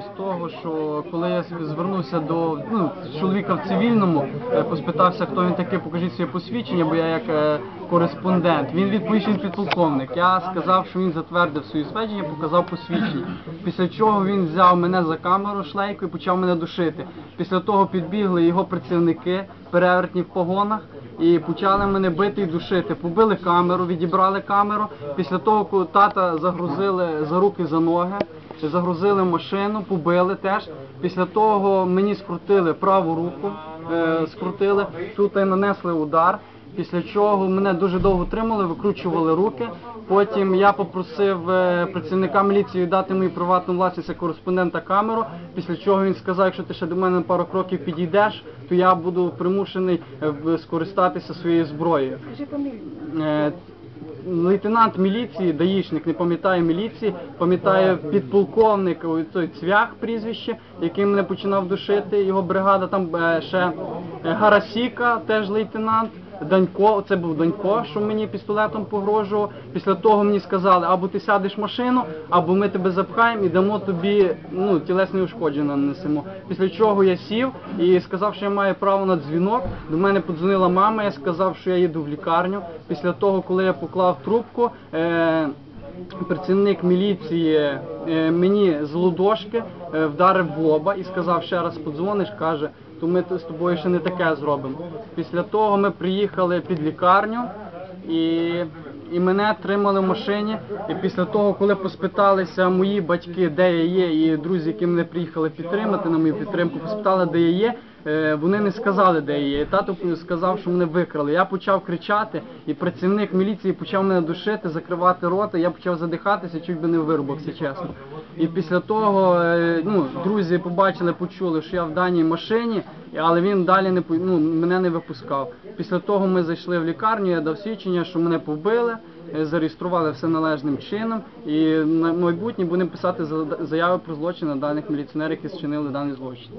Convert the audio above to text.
З того, що коли я звернувся до ну, чоловіка в цивільному, е, поспитався, хто він такий, покажіть своє посвідчення, бо я як е, кореспондент. Він відповів, він підполковник. Я сказав, що він затвердив свої свідчення, показав посвідчення. Після чого він взяв мене за камеру шлейку і почав мене душити. Після того підбігли його працівники, перевертні в погонах. І почали мене бити і душити. Побили камеру, відібрали камеру. Після того, коли тата загрузили за руки за ноги, загрузили машину, побили теж. Після того мені скрутили праву руку, е, скрутили, тут і нанесли удар. Після чого мене дуже довго тримали, викручували руки. Потім я попросив е, працівника міліції дати мені приватну власність як кореспондента камеру. Після чого він сказав, якщо ти ще до мене на пару кроків підійдеш, то я буду примушений е, скористатися своєю зброєю. Лейтенант міліції, даїшник, не пам'ятає міліції, пам'ятає підполковник той цвях прізвище, який мене починав душити, його бригада, там е, ще е, Гарасіка, теж лейтенант. Данько, це був Данько, що мені пістолетом погрожував. Після того мені сказали, або ти сядеш в машину, або ми тебе запхаємо і дамо тобі ну, тілесне ушкодження нанесемо. Після чого я сів і сказав, що я маю право на дзвінок. До мене подзвонила мама, я сказав, що я їду в лікарню. Після того, коли я поклав трубку, е- працівник міліції е, мені з ладошки е, вдарив в лоба і сказав, ще раз подзвониш, каже, то ми з тобою ще не таке зробимо. Після того ми приїхали під лікарню і, і мене тримали в машині. І після того, коли поспиталися мої батьки, де я є, і друзі, які мене приїхали підтримати на мою підтримку, поспитали, де я є. Е, Вони не сказали, де є. Тато сказав, що мене викрали. Я почав кричати, і працівник міліції почав мене душити, закривати рота. Я почав задихатися, чуть би не вирубався, чесно. І після того е, ну, друзі побачили, почули, що я в даній машині, але він далі не ну, мене не випускав. Після того ми зайшли в лікарню, я дав свідчення, що мене побили, е, зареєстрували все належним чином, і на майбутнє будемо писати заяви про злочин на даних міліціонерів, які зчинили даний злочин.